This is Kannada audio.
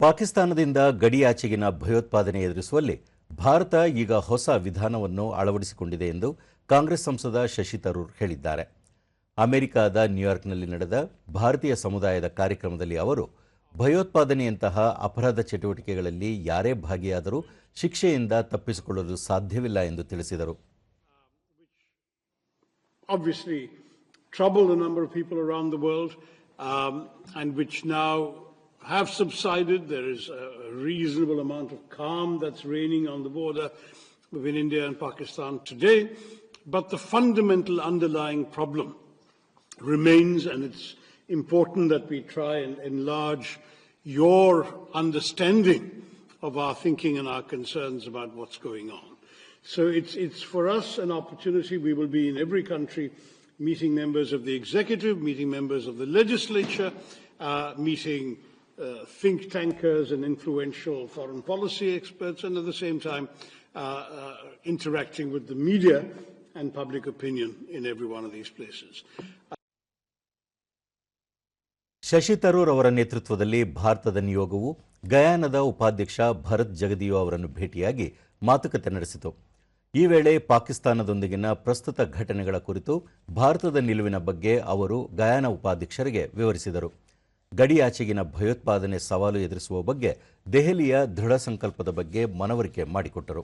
ಪಾಕಿಸ್ತಾನದಿಂದ ಗಡಿಯಾಚೆಗಿನ ಭಯೋತ್ಪಾದನೆ ಎದುರಿಸುವಲ್ಲಿ ಭಾರತ ಈಗ ಹೊಸ ವಿಧಾನವನ್ನು ಅಳವಡಿಸಿಕೊಂಡಿದೆ ಎಂದು ಕಾಂಗ್ರೆಸ್ ಸಂಸದ ಶಶಿ ತರೂರ್ ಹೇಳಿದ್ದಾರೆ. ಅಮೆರಿಕದ ನ್ಯೂಯಾರ್ಕ್ನಲ್ಲಿ ನಡೆದ ಭಾರತೀಯ ಸಮುದಾಯದ ಕಾರ್ಯಕ್ರಮದಲ್ಲಿ ಅವರು ಭಯೋತ್ಪಾದನೆಯಂತಹ ಅಪರಾಧ ಚಟುವಟಿಕೆಗಳಲ್ಲಿ ಯಾರೇ ಭಾಗಿಯಾದರೂ ಶಿಕ್ಷೆಯಿಂದ ತಪ್ಪಿಸಿಕೊಳ್ಳಲು ಸಾಧ್ಯವಿಲ್ಲ ಎಂದು ತಿಳಿಸಿದರು. Troubled a number of people around um, and which now have subsided. There is a reasonable amount of calm that's reigning on the border between India and Pakistan today. But the fundamental underlying problem remains, and it's important that we try and enlarge your understanding of our thinking and our concerns about what's going on. So it's, it's for us an opportunity. We will be in every country meeting members of the executive, meeting members of the legislature, uh, meeting uh, think tankers and influential foreign policy experts, and at the same time uh, uh, interacting with the media and public opinion in every one of these places. Shashi Tharoor ಅವರ ನೇತೃತ್ವದಲ್ಲಿ ಭಾರತದ ನಿಯೋಗವು ಗಯಾನದ ಉಪಾಧ್ಯಕ್ಷ ಭರತ್ ಜಗದಿಯೋ ಅವರನ್ನು ಭೇಟಿಯಾಗಿ ಮಾತುಕತೆ ನಡೆಸಿತು ಈ ವೇಳೆ ಪಾಕಿಸ್ತಾನದೊಂದಿಗಿನ ಪ್ರಸ್ತುತ ಘಟನೆಗಳ ಕುರಿತು ಭಾರತದ ನಿಲುವಿನ ಬಗ್ಗೆ ಅವರು ಗಯಾನ ಉಪಾಧ್ಯಕ್ಷರಿಗೆ ವಿವರಿಸಿದರು ಗಡಿಯಾಚೆಗಿನ ಭಯೋತ್ಪಾದನೆ ಸವಾಲು ಎದುರಿಸುವ ಬಗ್ಗೆ ದೆಹಲಿಯ ದೃಢ ಸಂಕಲ್ಪದ ಬಗ್ಗೆ ಮನವರಿಕೆ ಮಾಡಿಕೊಟ್ಟರು.